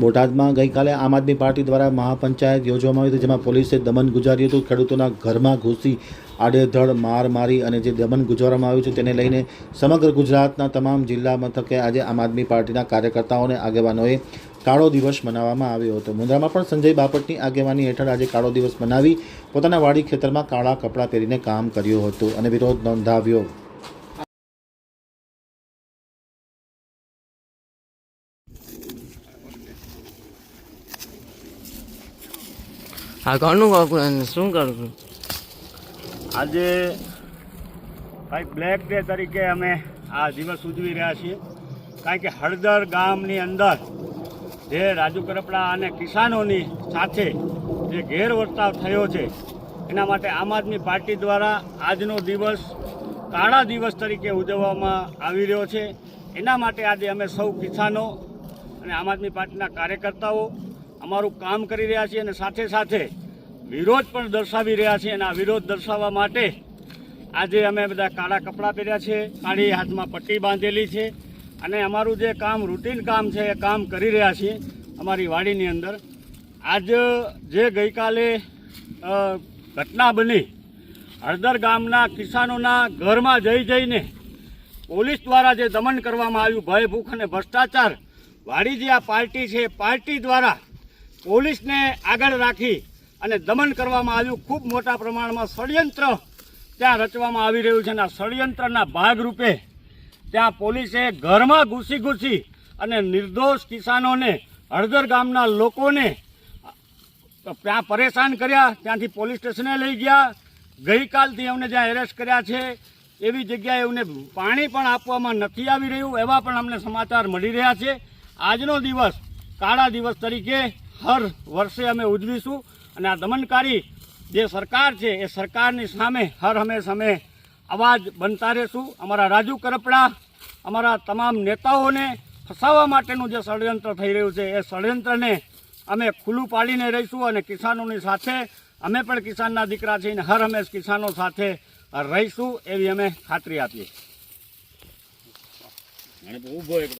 બોટાદમાં ગઈકાલે આમ આદમી પાર્ટી દ્વારા મહાપંચાયત યોજવામાં આવી હતી, જેમાં પોલીસે દમન ગુજાર્યું હતું. ખેડૂતોના ઘરમાં ઘૂસી આડેધડ માર મારી અને જે દમન ગુજારવામાં આવ્યું છે તેને લઈને સમગ્ર ગુજરાતના તમામ જિલ્લા મથકે આજે આમ આદમી પાર્ટીના કાર્યકર્તાઓને આગેવાનોએ કાળો દિવસ મનાવવામાં આવ્યો હતો. મુંદ્રામાં પણ સંજય બાપટની આગેવાની હેઠળ આજે કાળો દિવસ મનાવી પોતાના વાડી ખેતરમાં કાળા કપડાં પહેરીને કામ કર્યું હતું અને વિરોધ નોંધાવ્યો. આ ઘણું કાકું શું કરું આજે ભાઈ બ્લેક ડે તરીકે અમે આ દિવસ ઉજવી રહ્યા છીએ. કારણ કે હળદર ગામની અંદર જે રાજુ કરપડા અને કિસાનોની સાથે જે ગેરવર્તાવ થયો છે, એના માટે આમ આદમી પાર્ટી દ્વારા આજનો દિવસ કાળા દિવસ તરીકે ઉજવવામાં આવી રહ્યો છે. એના માટે આજે અમે સૌ કિસાનો અને આમ આદમી પાર્ટીના કાર્યકર્તાઓ અમારું કામ કરી રહ્યા છીએ અને સાથે સાથે વિરોધ પણ દર્શાવી રહ્યા છીએ અને આ વિરોધ દર્શાવવા માટે આજે અમે બધા કાળા કપડાં પહેર્યા છે કાળી હાથમાં પટ્ટી બાંધેલી છે અને અમારું જે કામ રૂટીન કામ છે એ કામ કરી રહ્યા છીએ અમારી વાડીની અંદર. આજ જે ગઈકાલે ઘટના બની, હળદર ગામના કિસાનોના ઘરમાં જઈ જઈને પોલીસ દ્વારા જે દમન કરવામાં આવ્યું, ભય, ભૂખ અને ભ્રષ્ટાચાર વાડી જે આ પાર્ટી છે પાર્ટી દ્વારા પોલીસને આગળ રાખી અને દમન કરવામાં આવ્યું. ખૂબ મોટા પ્રમાણમાં ષડયંત્ર ત્યાં રચવામાં આવી રહ્યું છે અને આ ષડયંત્રના ભાગરૂપે ત્યાં પોલીસે ઘરમાં ઘૂસી ઘૂસી અને નિર્દોષ કિસાનોને હળદર ગામના લોકોને ત્યાં પરેશાન કર્યા. ત્યાંથી પોલીસ સ્ટેશને લઈ ગયા. ગઈકાલથી અમને જ્યાં એરેસ્ટ કર્યા છે, એવી જગ્યાએ એમને પાણી પણ આપવામાં નથી આવી રહ્યું, એવા પણ અમને સમાચાર મળી રહ્યા છે. આજનો દિવસ કાળા દિવસ તરીકે હર વર્ષે અમે ઉજવીશું અને આ દમનકારી જે સરકાર છે, એ સરકારની સામે હર હંમેશ અમે અવાજ બનતા રહેશું. અમારા રાજુ કરપડા, અમારા તમામ નેતાઓને ફસાવવા માટેનું જે ષડયંત્ર થઈ રહ્યું છે, એ ષડયંત્રને અમે ખુલ્લું પાડીને રહીશું અને કિસાનોની સાથે અમે પણ કિસાનના દીકરા છીએ હર હંમેશ કિસાનો સાથે રહીશું એવી અમે ખાતરી આપીએ.